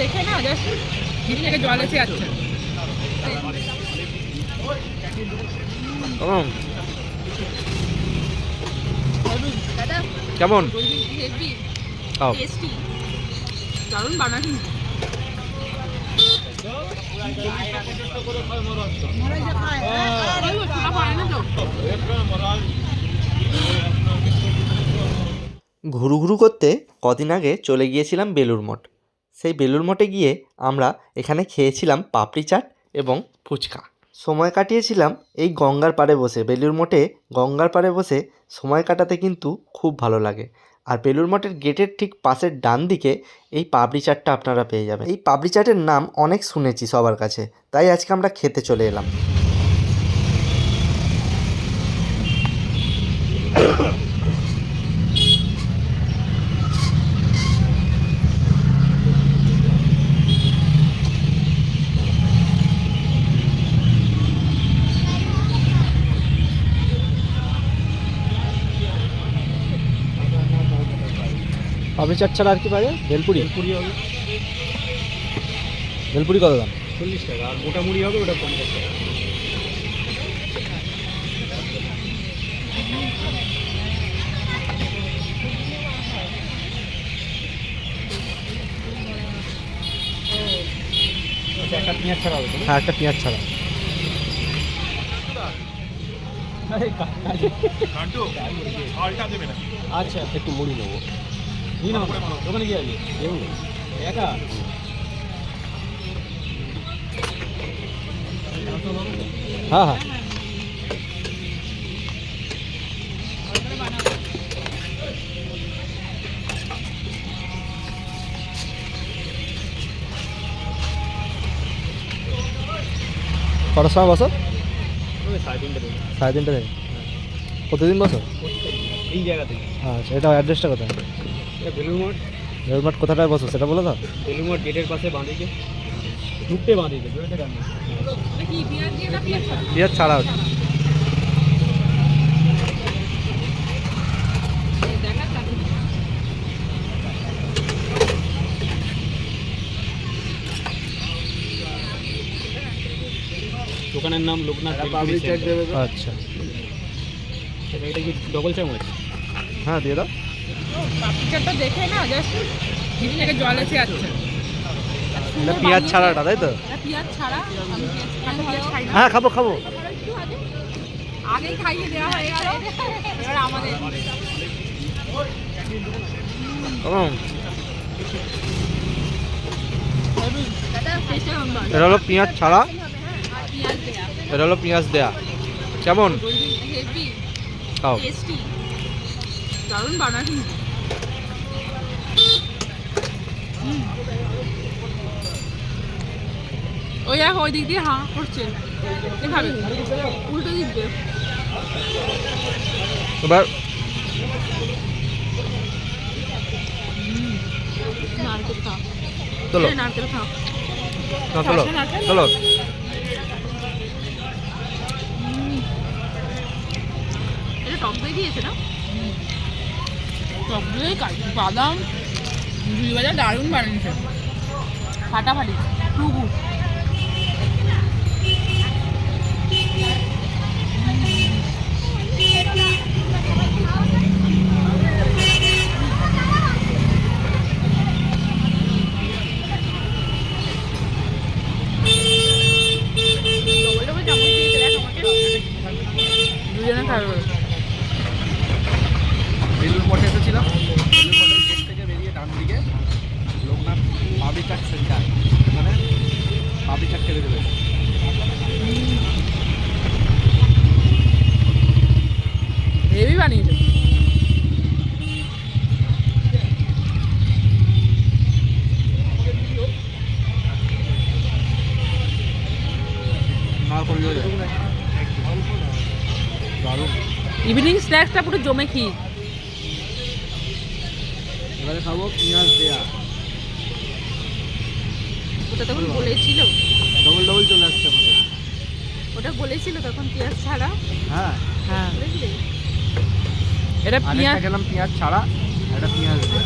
দেখে না জাস্ট থেকে জল এসে যাচ্ছে কেমন? দারুণ বানা কিন্তু। ঘুরু ঘুরু করতে কদিন আগে চলে গিয়েছিলাম বেলুর মঠ। সেই বেলুর মঠে গিয়ে আমরা এখানে খেয়েছিলাম পাপড়ি চাট এবং ফুচকা। সময় কাটিয়েছিলাম এই গঙ্গার পাড়ে বসে। বেলুর মঠে গঙ্গার পাড়ে বসে সময় কাটাতে কিন্তু খুব ভালো লাগে। আর বেলুর মঠের গেটের ঠিক পাশের ডান দিকে এই পাপড়ি চাটটা আপনারা পেয়ে যাবেন। এই পাপড়ি চাটের নাম অনেক শুনেছি সবার কাছে, তাই আজকে আমরা খেতে চলে এলাম। পাপড়ি চাট ছাড়া আর কি পাবে ভেলপুরি? পুরি হবে। ভেলপুরি কত দাম? চল্লিশ টাকা আর গোটা মুড়ি হবে ওটা পঞ্চাশ টাকা। আচ্ছা, একটা পেঁয়াজ ছাড়া হবে হ্যাঁ একটা পেঁয়াজ ছাড়া। আচ্ছা একটু মুড়ি নেব। নিয়ে গিয়ে আগে। একা? হ্যাঁ হ্যাঁ। কটার সময় বসো? সাড়ে তিনটে দেবো সাড়ে তিনটে থেকে? প্রতিদিন বসো? এই জায়গা থেকে। আচ্ছা এটা অ্যাড্রেসটা কোথায়? এটা বেলুর মঠ রেলমার্ট কোথাটায় বসো সেটা বলো তো। বেলুর মঠ গেটের পাশে বাঁদিকে। ঢুকতে বাঁদিকে বেরোতে ডান দিকে। এটা কি পেঁয়াজ দিয়ে না পেঁয়াজ ছাড়া? যাচ্ছে দোকানের নাম লোকনাথ আচ্ছা। এটা কি ডবল চামচ হ্যাঁ দিয়ে দাও। পাপিচারটা দেখে না জাস্ট জিভ থেকে জল এসে যাচ্ছে। পেঁয়াজ ছাড়াটা তাই তো? পেঁয়াজ ছাড়া। হ্যাঁ খাব খাব। আগেই খাইয়ে দেওয়া হয়ে গেল। এবার আমাদের? এটা হলো পেঁয়াজ ছাড়া। আর পেঁয়াজ দেয়া। এটা হলো পেঁয়াজ দেয়া। কেমন? খাও। দারুণ ওই দেখো ওই দিক দিয়ে হাঁ করছে এভাবে উল্টো দিক দিয়ে এবার নারকেল খাও চলো এই নারকেল খাও না, চলো চলো এটা টক দই দিয়েছে না টক দই কাজু বাদাম দুই বাজার দারুণ বানিয়েছে। ফাটাফাটি টু গুড দুজনে খাবে বেলুর মঠে এসেছিলাম বেলুর মঠের গেট থেকে বেরিয়ে ডান দিকে লোকনাথ পাবি চাট সেন্টার মানে পাবি চাট খেতে দেবে হেভি বানিয়েছে না করলেও দারুণ। ইভিনিং স্ন্যাক্সটা পুরো জমে কি এবারে খাব পেঁয়াজ দেয়া। ওটা তখন বলেছিল। ডবল ডবল চলে আসছে আমাদের। ওটা বলেছিল তখন পেঁয়াজ ছাড়া। হ্যাঁ। হ্যাঁ। এটা পেঁয়াজ খেলাম পেঁয়াজ ছাড়া একটা পেঁয়াজ দেয়া।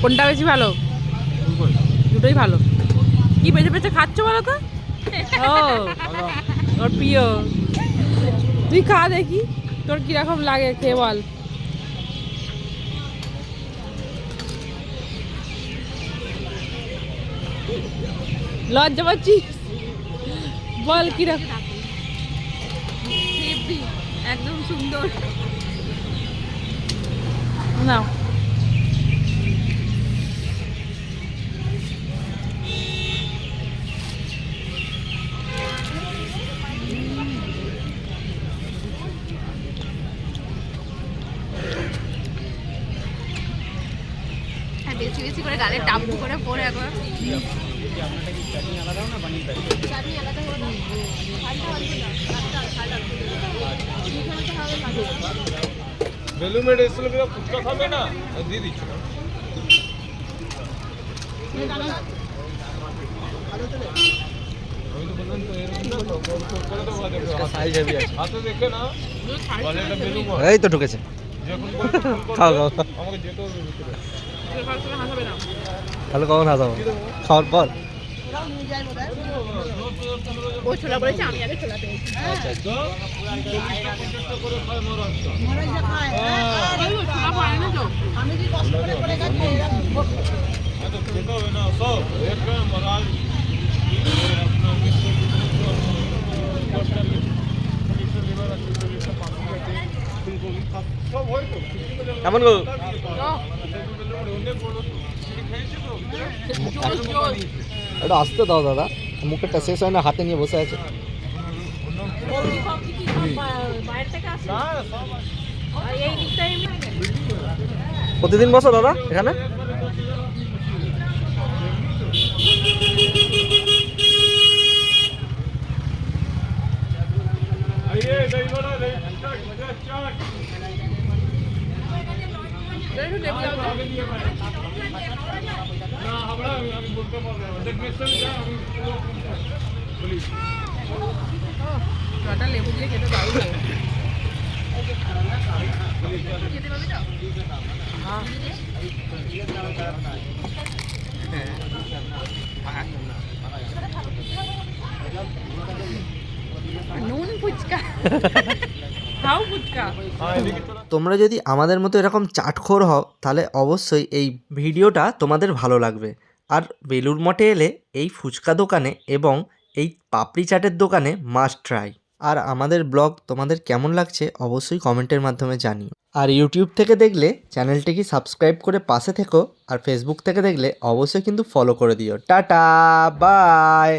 কোনটা বেশি ভালো? দুটোই ভালো। কি বেঁচে বেঁচে খাচ্ছ বলো তো? ও ওর প্রিয়। তুই খা দেখি তোর কীরকম লাগে খেয়ে বল। লজ্জা পাচ্ছিস? বল কীরকম। একদম সুন্দর। নাও। বেলুমেড এসেছিল কিনা ফুচকা খাবে না? দিয়ে দিচ্ছি। গোল করে হাতে দেখে না? এই তো ঢুকেছে। খাও, খাও। আমাকে যেতে হবে তাহলে কখন হাসাবো খাওয়ার পর? ও ছোলা বলেছে আমি আগে ছোলা পেয়েছি। তো। পঞ্চাশটা করে খায় মহারাষ্ট্র ছোলা পারে না তো হ্যাঁ তো খেতে হবে না সব এক মহারাজ সব হয় তো কেমন গো অনেক বড় তো খেয়েছি তো একটু আসতে দাও, দাদা। মুখেরটা শেষ হয় না, হাতে নিয়ে বসে আছে। প্রতিদিন বসো, দাদা, এখানে? তোমরা যদি আমাদের মতো এরকম চাটখোর হও, তাহলে অবশ্যই এই ভিডিওটা তোমাদের ভালো লাগবে। আর বেলুর মঠে এলে এই ফুচকা দোকানে এবং এই পাপড়ি চাটের দোকানে মাস্ট ট্রাই আর আমাদের ব্লগ তোমাদের কেমন লাগছে অবশ্যই কমেন্টের মাধ্যমে জানিও। আর ইউটিউব থেকে দেখলে চ্যানেলটিকে সাবস্ক্রাইব করে পাশে থেকো, আর ফেসবুক থেকে দেখলে অবশ্যই কিন্তু ফলো করে দিও। Tata bye